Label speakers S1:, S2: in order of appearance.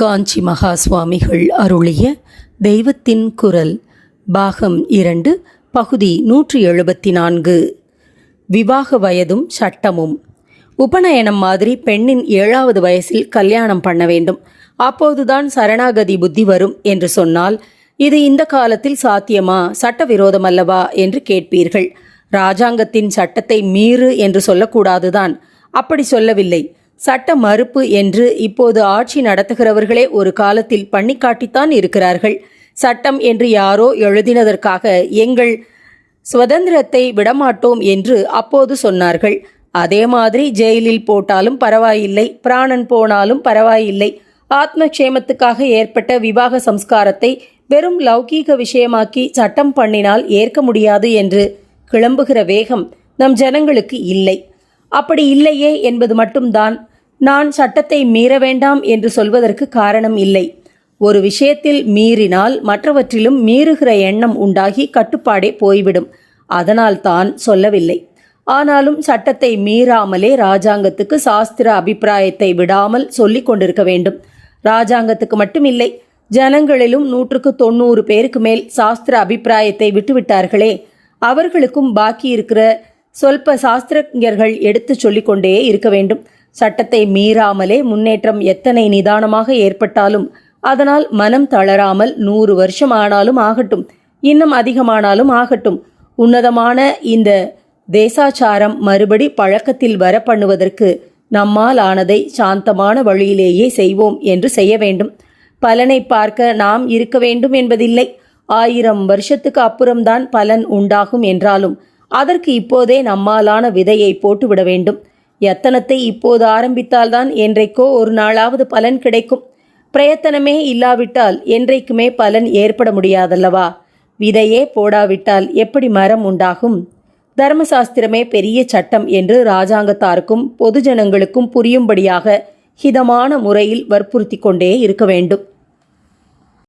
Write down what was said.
S1: காஞ்சி மகா சுவாமிகள் அருளிய தெய்வத்தின் குரல் பாகம் இரண்டு பகுதி நூற்றி எழுபத்தி நான்கு விவாக வயதும் சட்டமும். உபநயனம் மாதிரி பெண்ணின் ஏழாவது வயசில் கல்யாணம் பண்ண வேண்டும். அப்போதுதான் சரணாகதி புத்தி வரும் என்று சொன்னால் இது இந்த காலத்தில் சாத்தியமா? சட்டவிரோதம் அல்லவா என்று கேட்பீர்கள். ராஜாங்கத்தின் சட்டத்தை மீறு என்று சொல்லக்கூடாதுதான். அப்படி சொல்லவில்லை. சட்ட மறுப்பு என்று இப்போது ஆட்சி நடத்துகிறவர்களே ஒரு காலத்தில் பண்ணி காட்டித்தான் இருக்கிறார்கள். சட்டம் என்று யாரோ எழுதினதற்காக எங்கள் சுதந்திரத்தை விடமாட்டோம் என்று அப்போது சொன்னார்கள். அதே மாதிரி ஜெயிலில் போட்டாலும் பரவாயில்லை பிராணன் போனாலும் பரவாயில்லை. ஆத்மக்ஷேமத்துக்காக ஏற்பட்ட விவாக சம்ஸ்காரத்தை வெறும் லௌகீக விஷயமாக்கி சட்டம் பண்ணினால் ஏற்க முடியாது என்று கிளம்புகிற வேகம் நம் ஜனங்களுக்கு இல்லை. அப்படி இல்லையே என்பது மட்டும்தான். நான் சட்டத்தை மீற வேண்டாம் என்று சொல்வதற்கு காரணம் இல்லை. ஒரு விஷயத்தில் மீறினால் மற்றவற்றிலும் மீறுகிற எண்ணம் உண்டாகி கட்டுப்பாடே போய்விடும். அதனால் தான் சொல்லவில்லை. ஆனாலும் சட்டத்தை மீறாமலே ராஜாங்கத்துக்கு சாஸ்திர அபிப்பிராயத்தை விடாமல் சொல்லிக் கொண்டிருக்க வேண்டும். ராஜாங்கத்துக்கு மட்டுமில்லை ஜனங்களிலும் நூற்றுக்கு தொண்ணூறு பேருக்கு மேல் சாஸ்திர அபிப்பிராயத்தை விட்டுவிட்டார்களே. அவர்களுக்கும் பாக்கி இருக்கிற சொல்ப சாஸ்திரஞர்கள் எடுத்து சொல்லிக்கொண்டே இருக்க வேண்டும். சட்டத்தை மீறாமலே முன்னேற்றம் எத்தனை நிதானமாக ஏற்பட்டாலும் அதனால் மனம் தளராமல் நூறு வருஷம் ஆனாலும் ஆகட்டும் இன்னும் அதிகமானாலும் ஆகட்டும். உன்னதமான இந்த தேசாச்சாரம் மறுபடி பழக்கத்தில் வர பண்ணுவதற்கு நம்மால் ஆனதை சாந்தமான வழியிலேயே செய்வோம் என்று செய்ய வேண்டும். பலனை பார்க்க நாம் இருக்க வேண்டும் என்பதில்லை. ஆயிரம் வருஷத்துக்கு அப்புறம்தான் பலன் உண்டாகும் என்றாலும் அதற்கு இப்போதே நம்மாலான விதையை போட்டுவிட வேண்டும். எத்தனத்தை இப்போது ஆரம்பித்தால்தான் என்றைக்கோ ஒரு நாளாவது பலன் கிடைக்கும். பிரயத்தனமே இல்லாவிட்டால் என்றைக்குமே பலன் ஏற்பட முடியாதல்லவா? விதையே போடாவிட்டால் எப்படி மரம் உண்டாகும்? தர்மசாஸ்திரமே பெரிய சட்டம் என்று ராஜாங்கத்தாருக்கும் பொதுஜனங்களுக்கும் புரியும்படியாக ஹிதமான முறையில் வற்புறுத்தி கொண்டே இருக்க வேண்டும்.